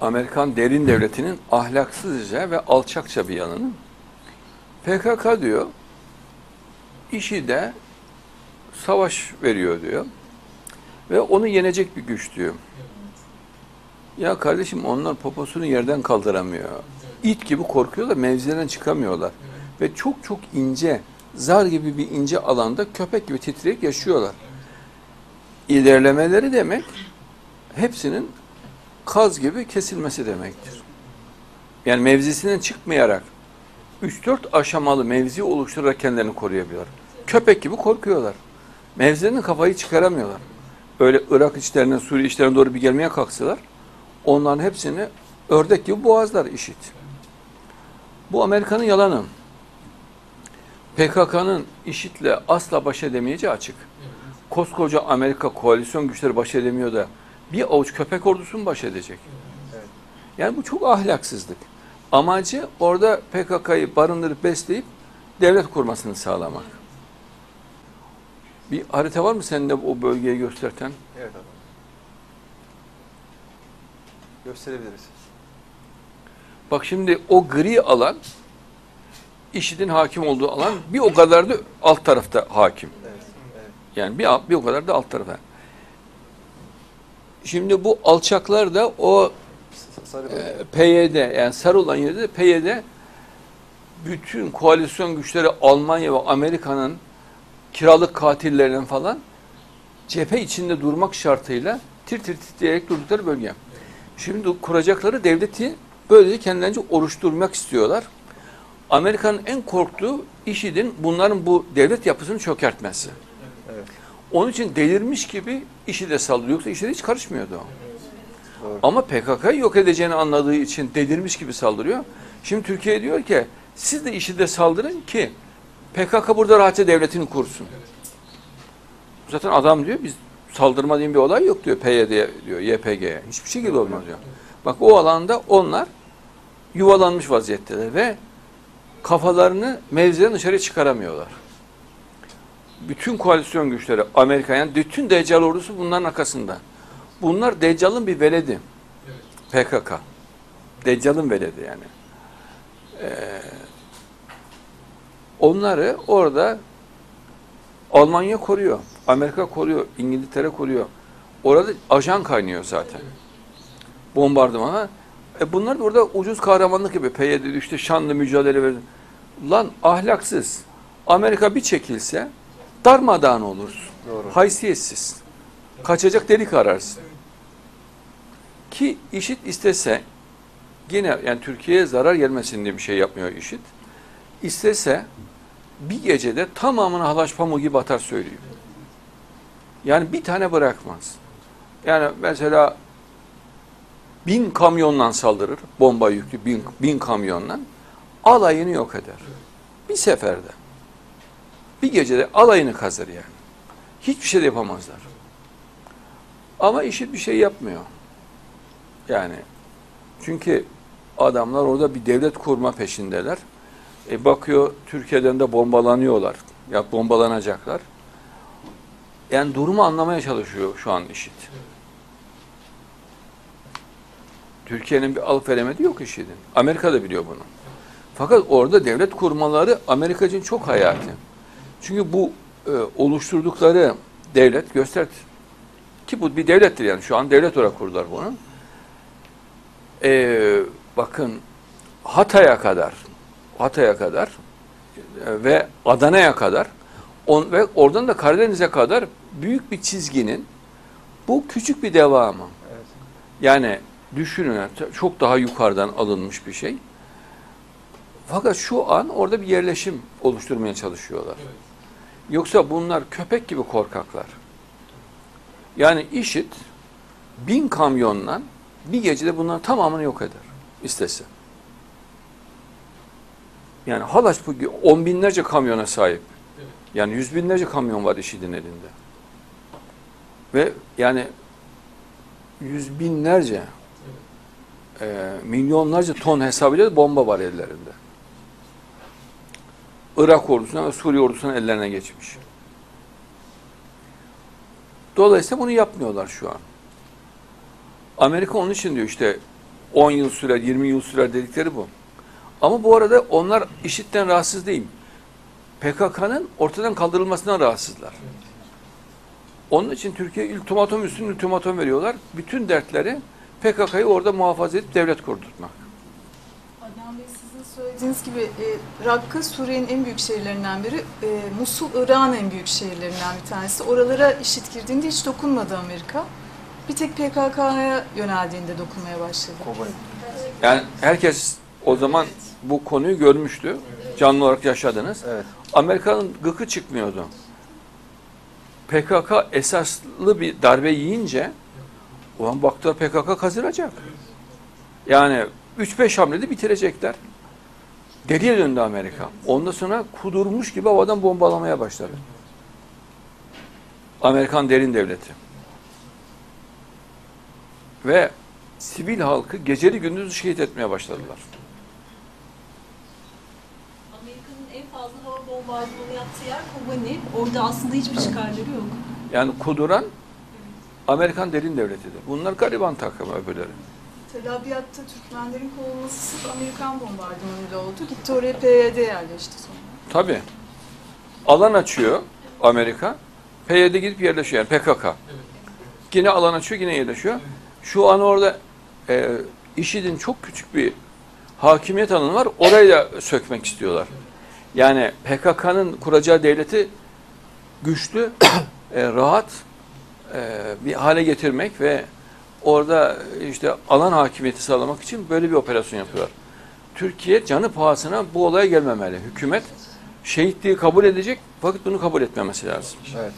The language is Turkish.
Amerikan derin devletinin ahlaksızca ve alçakça bir yanını. PKK diyor, işi de savaş veriyor diyor. Ve onu yenecek bir güç diyor. Ya kardeşim onlar poposunu yerden kaldıramıyor. İt gibi korkuyorlar, mevzilerinden çıkamıyorlar. Ve çok çok ince, zar gibi bir ince alanda köpek gibi titreyip yaşıyorlar. İlerlemeleri demek hepsinin kaz gibi kesilmesi demektir. Yani mevzisinden çıkmayarak 3-4 aşamalı mevzi oluşturarak kendilerini koruyabiliyorlar. Köpek gibi korkuyorlar. Mevzilerinin kafayı çıkaramıyorlar. Öyle Irak içlerine, Suriye içlerine doğru bir gelmeye kalksalar onların hepsini ördek gibi boğazlar işit. Bu Amerika'nın yalanı. PKK'nın IŞİD'le asla baş edemeyeceği açık. Koskoca Amerika koalisyon güçleri baş edemiyor da bir avuç köpek ordusu mu baş edecek? Evet. Yani bu çok ahlaksızlık. Amacı orada PKK'yı barındırıp besleyip devlet kurmasını sağlamak. Bir harita var mı senin de o bölgeyi gösterten? Evet abi. Gösterebiliriz. Bak şimdi o gri alan IŞİD'in hakim olduğu alan bir o kadar da alt tarafta hakim. Evet. Evet. Yani bir, bir o kadar da alt tarafta. Şimdi bu alçaklar da o e. PYD yani sarı olan yerde de PYD bütün koalisyon güçleri Almanya ve Amerika'nın kiralık katillerinin falan cephe içinde durmak şartıyla tir tir titreyerek durdukları bölge. Şimdi kuracakları devleti böylece kendilerince oluşturmak istiyorlar. Amerika'nın en korktuğu IŞİD'in bunların bu devlet yapısını çökertmesi. Onun için delirmiş gibi IŞİD'e saldırıyor. Yoksa IŞİD'e hiç karışmıyordu. Ama PKK'yı yok edeceğini anladığı için delirmiş gibi saldırıyor. Şimdi Türkiye diyor ki siz de IŞİD'e saldırın ki PKK burada rahatça devletini kursun. Zaten adam diyor biz saldırma diye bir olay yok diyor PYD'ye diyor YPG'ye. Hiçbir şekilde olmaz diyor. Bak o alanda onlar yuvalanmış vaziyetteler ve kafalarını mevziden dışarı çıkaramıyorlar. Bütün koalisyon güçleri Amerika yani bütün Deccal ordusu bunların arkasında. Bunlar Deccal'ın bir veledi. PKK. Deccal'ın veledi yani. Ee, onları orada Almanya koruyor. Amerika koruyor. İngiltere koruyor. Orada ajan kaynıyor zaten. Bombardımana. E bunlar da orada ucuz kahramanlık gibi. PYD işte şanlı mücadele verin. Lan ahlaksız. Amerika bir çekilse darmadağın olursun. Doğru. Haysiyetsiz. Kaçacak delik ararsın. Ki IŞİD istese yine yani Türkiye'ye zarar gelmesin diye bir şey yapmıyor IŞİD. İstese bir gecede tamamını halaç pamuğu gibi atar söylüyor. Yani bir tane bırakmaz. Yani mesela bin kamyonla saldırır, bomba yüklü bin, bin kamyonla alayını yok eder. Bir seferde. Bir gecede alayını kazır yani. Hiçbir şey de yapamazlar. Ama IŞİD bir şey yapmıyor. Yani çünkü adamlar orada bir devlet kurma peşindeler. E bakıyor Türkiye'den de bombalanıyorlar. Ya bombalanacaklar. Yani durumu anlamaya çalışıyor şu an IŞİD. Türkiye'nin bir alıp veremedi yok IŞİD'in. Amerika da biliyor bunu. Fakat orada devlet kurmaları Amerika için çok hayati. Çünkü bu e, oluşturdukları devlet göster ki bu bir devlettir yani şu an devlet olarak kurdular bunu. E, bakın Hatay'a kadar Hatay'a kadar e, ve Adana'ya kadar on, ve oradan da Karadeniz'e kadar büyük bir çizginin bu küçük bir devamı. Evet. Yani düşünün çok daha yukarıdan alınmış bir şey. Fakat şu an orada bir yerleşim oluşturmaya çalışıyorlar. Yoksa bunlar köpek gibi korkaklar. Yani IŞİD bin kamyonla bir gecede bunların tamamını yok eder istese. Yani Halaç bu on binlerce kamyona sahip. Yani yüz binlerce kamyon var IŞİD'in elinde. Ve yani yüz binlerce e, milyonlarca ton hesabıyla bomba var ellerinde. Irak ordusuna ve Suriye ordusunun ellerine geçmiş. Dolayısıyla bunu yapmıyorlar şu an. Amerika onun için diyor işte 10 yıl sürer, 20 yıl sürer dedikleri bu. Ama bu arada onlar IŞİD'den rahatsız değil. PKK'nın ortadan kaldırılmasından rahatsızlar. Onun için Türkiye ultimatom üstüne ultimatom veriyorlar. Bütün dertleri PKK'yı orada muhafaza edip devlet kurdurtmak. Sizin söylediğiniz gibi e, Rakka Suriye'nin en büyük şehirlerinden biri. E, Musul Irak'ın en büyük şehirlerinden bir tanesi. Oralara IŞİD girdiğinde hiç dokunmadı Amerika. Bir tek PKK'ya yöneldiğinde dokunmaya başladı. Yani herkes o zaman bu konuyu görmüştü. Canlı olarak yaşadınız. Evet. Amerika'nın gıkı çıkmıyordu. PKK esaslı bir darbe yiyince o an baktılar PKK kazanacak. Yani 3-5 hamlede bitirecekler. Deliye döndü Amerika. Ondan sonra kudurmuş gibi havadan bombalamaya başladı. Amerikan derin devleti. Ve sivil halkı geceli gündüz şehit etmeye başladılar. Amerika'nın en fazla hava bombardımanı yaptığı yer Kobani. Orada aslında hiçbir çıkarları yok. Yani kuduran Amerikan derin devletidir. Bunlar gariban takımı öbürleri. Abyad'da Türkmenlerin kovulması sırf Amerikan bombardımanıyla oldu. Gitti oraya PYD yerleşti sonra. Tabii. Alan açıyor Amerika. PYD gidip yerleşiyor. Yani PKK. Yine alan açıyor, yine yerleşiyor. Şu an orada e, IŞİD'in çok küçük bir hakimiyet alanı var. Orayı da sökmek istiyorlar. Yani PKK'nın kuracağı devleti güçlü, e, rahat e, bir hale getirmek ve orada işte alan hakimiyeti sağlamak için böyle bir operasyon yapıyorlar. Türkiye canı pahasına bu olaya gelmemeli. Hükümet şehitliği kabul edecek fakat bunu kabul etmemesi lazım. Evet.